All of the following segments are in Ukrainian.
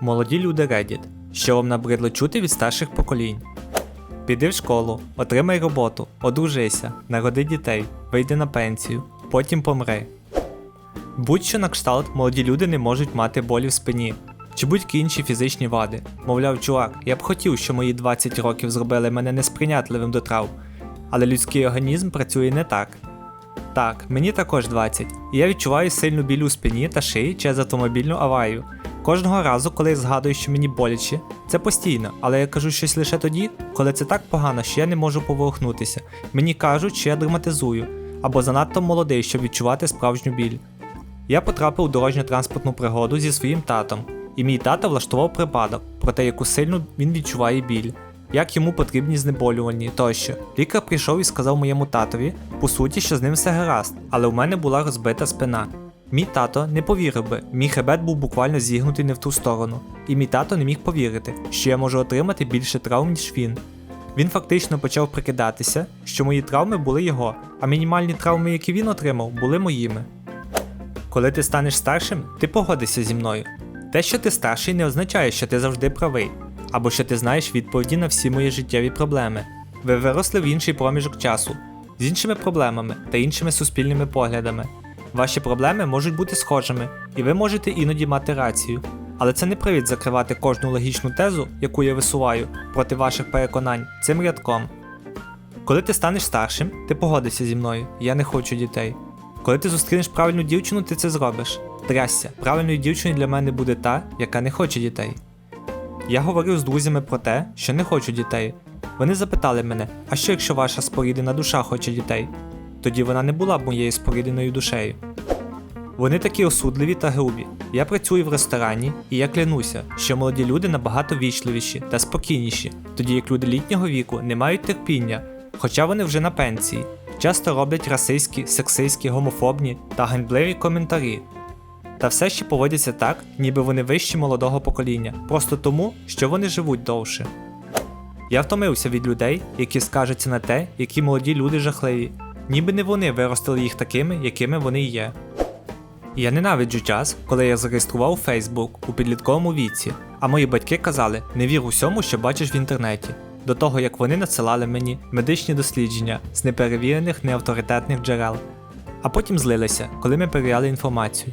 Молоді люди Reddit. Що вам набридло чути від старших поколінь? Піди в школу, отримай роботу, одружися, народи дітей, вийди на пенсію, потім помри. Будь-що на кшталт молоді люди не можуть мати болі в спині чи будь-які інші фізичні вади. Мовляв, чувак, я б хотів, що мої 20 років зробили мене несприйнятливим до трав, але людський організм працює не так. Так, мені також 20, і я відчуваю сильну біль у спині та шиї через автомобільну аварію. Кожного разу, коли я згадую, що мені боляче, це постійно, але я кажу щось лише тоді, коли це так погано, що я не можу поворухнутися. Мені кажуть, що я драматизую, або занадто молодий, щоб відчувати справжню біль. Я потрапив у дорожньо-транспортну пригоду зі своїм татом, і мій тато влаштував припадок про те, яку сильно він відчуває біль, як йому потрібні знеболювальні тощо. Лікар прийшов і сказав моєму татові, по суті, що з ним все гаразд, але у мене була розбита спина. Мій тато не повірив би, мій хребет був буквально зігнутий не в ту сторону, і мій тато не міг повірити, що я можу отримати більше травм, ніж він. Він фактично почав прикидатися, що мої травми були його, а мінімальні травми, які він отримав, були моїми. Коли ти станеш старшим, ти погодишся зі мною. Те, що ти старший, не означає, що ти завжди правий, або що ти знаєш відповіді на всі мої життєві проблеми. Ви виросли в інший проміжок часу, з іншими проблемами та іншими суспільними поглядами. Ваші проблеми можуть бути схожими, і ви можете іноді мати рацію. Але це не привід закривати кожну логічну тезу, яку я висуваю, проти ваших переконань цим рядком. Коли ти станеш старшим, ти погодишся зі мною, я не хочу дітей. Коли ти зустрінеш правильну дівчину, ти це зробиш. Трясся, правильною дівчиною для мене буде та, яка не хоче дітей. Я говорив з друзями про те, що не хочу дітей. Вони запитали мене, а що якщо ваша споріднена душа хоче дітей? Тоді вона не була б моєю спорідненою душею. Вони такі осудливі та грубі. Я працюю в ресторані, і я клянуся, що молоді люди набагато вічливіші та спокійніші, тоді як люди літнього віку не мають терпіння, хоча вони вже на пенсії, часто роблять расистські, сексистські, гомофобні та ганьбливі коментарі. Та все ще поводяться так, ніби вони вищі молодого покоління, просто тому, що вони живуть довше. Я втомився від людей, які скаржаться на те, які молоді люди жахливі, ніби не вони виростили їх такими, якими вони є. Я ненавиджу час, коли я зареєстрував Facebook у підлітковому віці, а мої батьки казали, не вір усьому, що бачиш в інтернеті, до того як вони надсилали мені медичні дослідження з неперевірених неавторитетних джерел, а потім злилися, коли ми перевіряли інформацію.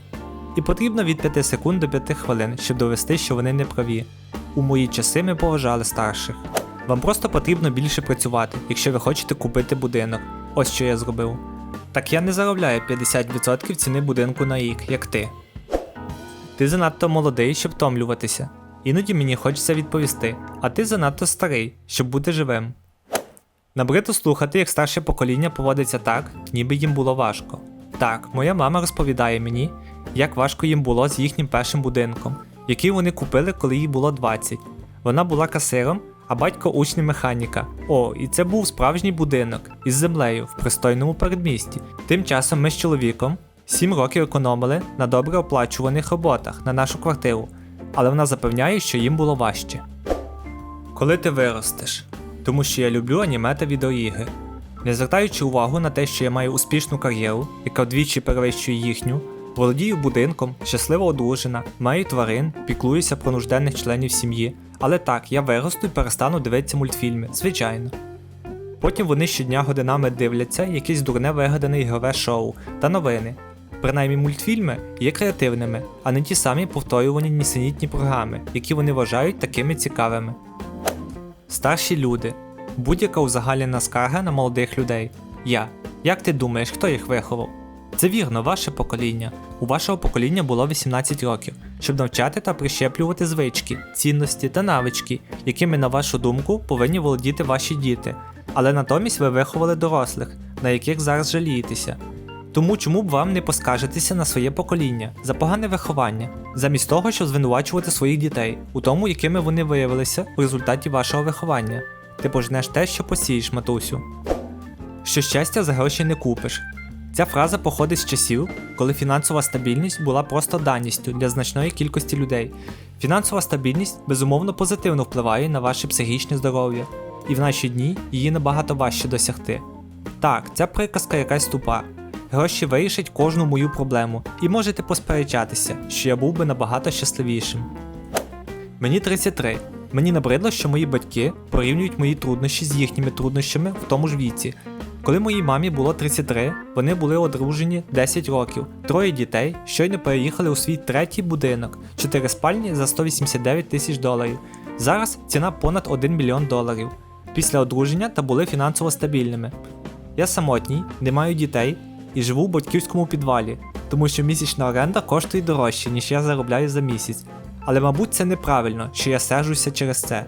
І потрібно від 5 секунд до 5 хвилин, щоб довести, що вони не праві. У мої часи ми поважали старших. Вам просто потрібно більше працювати, якщо ви хочете купити будинок. Ось що я зробив. Так я не заробляю 50% ціни будинку на рік, як ти. Ти занадто молодий, щоб втомлюватися. Іноді мені хочеться відповісти, а ти занадто старий, щоб бути живим. Набрито слухати, як старше покоління поводиться так, ніби їм було важко. Так, моя мама розповідає мені, як важко їм було з їхнім першим будинком, який вони купили, коли їй було 20. Вона була касиром, а батько учнем механіка. О, і це був справжній будинок із землею в пристойному передмісті. Тим часом ми з чоловіком 7 років економили на добре оплачуваних роботах на нашу квартиру, але вона запевняє, що їм було важче. Коли ти виростеш, тому що я люблю аніме та відеоігри. Не звертаючи увагу на те, що я маю успішну кар'єру, яка вдвічі перевищує їхню, володію будинком, щасливо одружена, маю тварин, піклуюся про нужденних членів сім'ї, але так, я виросту і перестану дивитися мультфільми, звичайно. Потім вони щодня годинами дивляться якесь дурне вигадане ігрове шоу та новини. Принаймні мультфільми є креативними, а не ті самі повторювані нісенітні програми, які вони вважають такими цікавими. Старші люди. Будь-яка узагальнена скарга на молодих людей. Я. Як ти думаєш, хто їх виховав? Це вірно, ваше покоління. У вашого покоління було 18 років, щоб навчати та прищеплювати звички, цінності та навички, якими, на вашу думку, повинні володіти ваші діти. Але натомість ви виховали дорослих, на яких зараз жалієтеся. Тому чому б вам не поскаржитися на своє покоління за погане виховання, замість того, щоб звинувачувати своїх дітей у тому, якими вони виявилися в результаті вашого виховання. Ти пожнеш те, що посієш, матусю. Що щастя за гроші не купиш. Ця фраза походить з часів, коли фінансова стабільність була просто даністю для значної кількості людей. Фінансова стабільність безумовно позитивно впливає на ваше психічне здоров'я, і в наші дні її набагато важче досягти. Так, ця приказка якась тупа. Гроші вирішать кожну мою проблему, і можете посперечатися, що я був би набагато щасливішим. Мені 33. Мені набридло, що мої батьки порівнюють мої труднощі з їхніми труднощами в тому ж віці. Коли моїй мамі було 33, вони були одружені 10 років, троє дітей, щойно переїхали у свій третій будинок, 4 спальні за 189 тисяч доларів. Зараз ціна понад 1 мільйон доларів. Після одруження та були фінансово стабільними. Я самотній, не маю дітей і живу в батьківському підвалі, тому що місячна оренда коштує дорожче, ніж я заробляю за місяць. Але мабуть це неправильно, що я сержуся через це.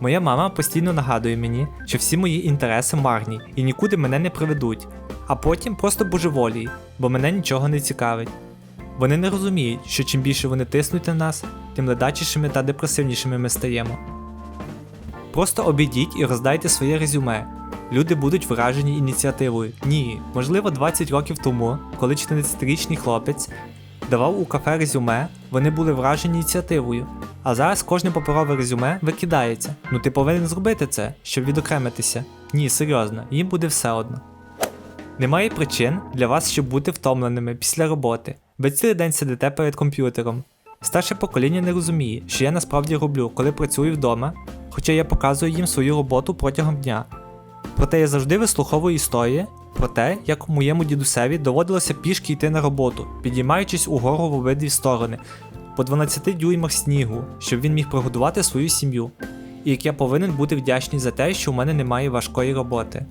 Моя мама постійно нагадує мені, що всі мої інтереси марні і нікуди мене не приведуть, а потім просто божеволії, бо мене нічого не цікавить. Вони не розуміють, що чим більше вони тиснуть на нас, тим ледачішими та депресивнішими ми стаємо. Просто обійдіть і роздайте своє резюме. Люди будуть вражені ініціативою. Ні, можливо, 20 років тому, коли 14-річний хлопець давав у кафе резюме, вони були вражені ініціативою. А зараз кожне паперове резюме викидається. Ну ти повинен зробити це, щоб відокремитися. Ні, серйозно, їм буде все одно. Немає причин для вас, щоб бути втомленими після роботи. Ви цілий день сидите перед комп'ютером. Старше покоління не розуміє, що я насправді роблю, коли працюю вдома, хоча я показую їм свою роботу протягом дня. Проте я завжди вислуховую історії про те, як моєму дідусеві доводилося пішки йти на роботу, підіймаючись угору в обидві сторони, по 12 дюймах снігу, щоб він міг прогодувати свою сім'ю, і як я повинен бути вдячний за те, що у мене немає важкої роботи.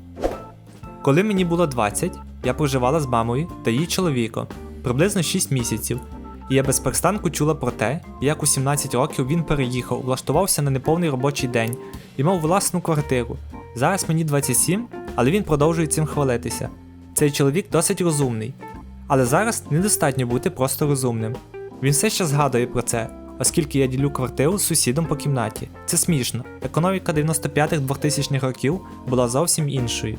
Коли мені було 20, я проживала з мамою та її чоловіком приблизно 6 місяців, і я без перестанку чула про те, як у 17 років він переїхав, влаштувався на неповний робочий день і мав власну квартиру. Зараз мені 27, але він продовжує цим хвалитися. Цей чоловік досить розумний. Але зараз недостатньо бути просто розумним. Він все ще згадує про це, оскільки я ділю квартиру з сусідом по кімнаті. Це смішно. Економіка 95-2000 х років була зовсім іншою.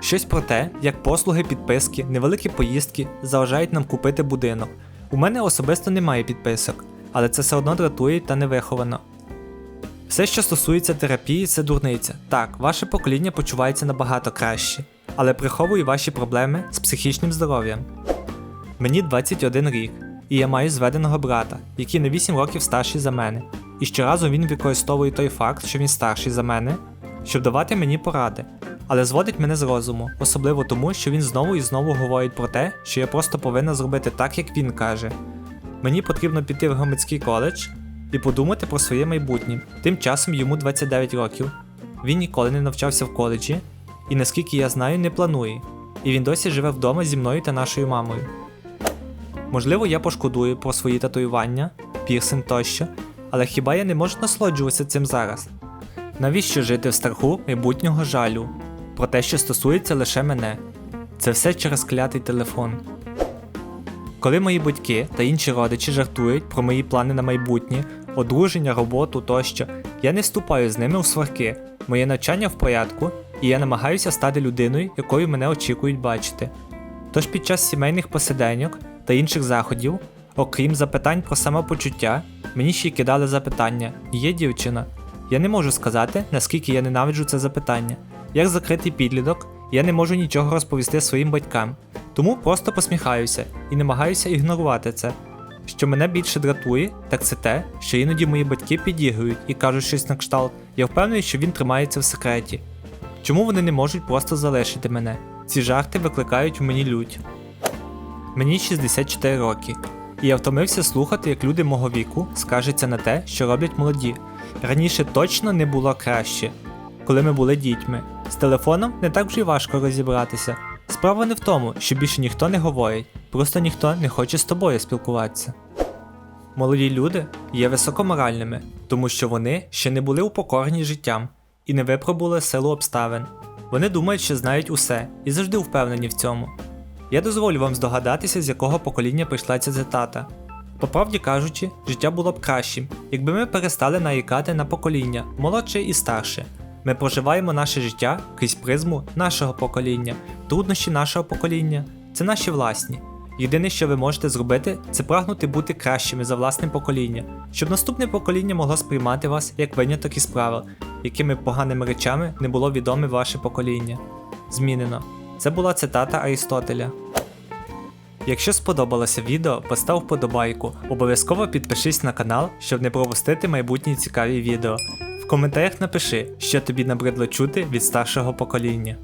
Щось про те, як послуги, підписки, невеликі поїздки заважають нам купити будинок. У мене особисто немає підписок, але це все одно дратує та невиховано. Все, що стосується терапії, це дурниця. Так, ваше покоління почувається набагато краще, але приховує ваші проблеми з психічним здоров'ям. Мені 21 рік, і я маю зведеного брата, який на 8 років старший за мене. І щоразу він використовує той факт, що він старший за мене, щоб давати мені поради, але зводить мене з розуму, особливо тому, що він знову і знову говорить про те, що я просто повинна зробити так, як він каже. Мені потрібно піти в громадський коледж і подумати про своє майбутнє. Тим часом йому 29 років. Він ніколи не навчався в коледжі, і наскільки я знаю, не планує. І він досі живе вдома зі мною та нашою мамою. Можливо, я пошкодую про свої татуювання, пірсинг тощо, але хіба я не можу насолоджуватися цим зараз? Навіщо жити в страху майбутнього жалю? Про те, що стосується лише мене. Це все через клятий телефон. Коли мої батьки та інші родичі жартують про мої плани на майбутнє, одруження, роботу тощо, я не вступаю з ними у сварки. Моє навчання в порядку, і я намагаюся стати людиною, якою мене очікують бачити. Тож під час сімейних посиденьок та інших заходів, окрім запитань про самопочуття, мені ще й кидали запитання: є дівчина? Я не можу сказати, наскільки я ненавиджу це запитання. Як закритий підліток, я не можу нічого розповісти своїм батькам, тому просто посміхаюся і намагаюся ігнорувати це. Що мене більше дратує, так це те, що іноді мої батьки підігрують і кажуть щось на кшталт. Я впевнений, що він тримається в секреті. Чому вони не можуть просто залишити мене? Ці жарти викликають в мені лють. Мені 64 роки, і я втомився слухати, як люди мого віку скаржаться на те, що роблять молоді. Раніше точно не було краще, коли ми були дітьми. З телефоном не так вже й важко розібратися. Справа не в тому, що більше ніхто не говорить, просто ніхто не хоче з тобою спілкуватися. Молоді люди є високоморальними, тому що вони ще не були упокорені життям і не випробували силу обставин. Вони думають, що знають усе і завжди впевнені в цьому. Я дозволю вам здогадатися, з якого покоління прийшла ця цитата. По правді кажучи, життя було б кращим, якби ми перестали наїкати на покоління, молодше і старше. Ми проживаємо наше життя крізь призму нашого покоління, труднощі нашого покоління це наші власні. Єдине, що ви можете зробити, це прагнути бути кращими за власне покоління, щоб наступне покоління могло сприймати вас як виняток із правил, якими поганими речами не було відоме ваше покоління. Змінено. Це була цитата Аристотеля. Якщо сподобалося відео, постав вподобайку. Обов'язково підпишись на канал, щоб не пропустити майбутні цікаві відео. В коментарях напиши, що тобі набридло чути від старшого покоління.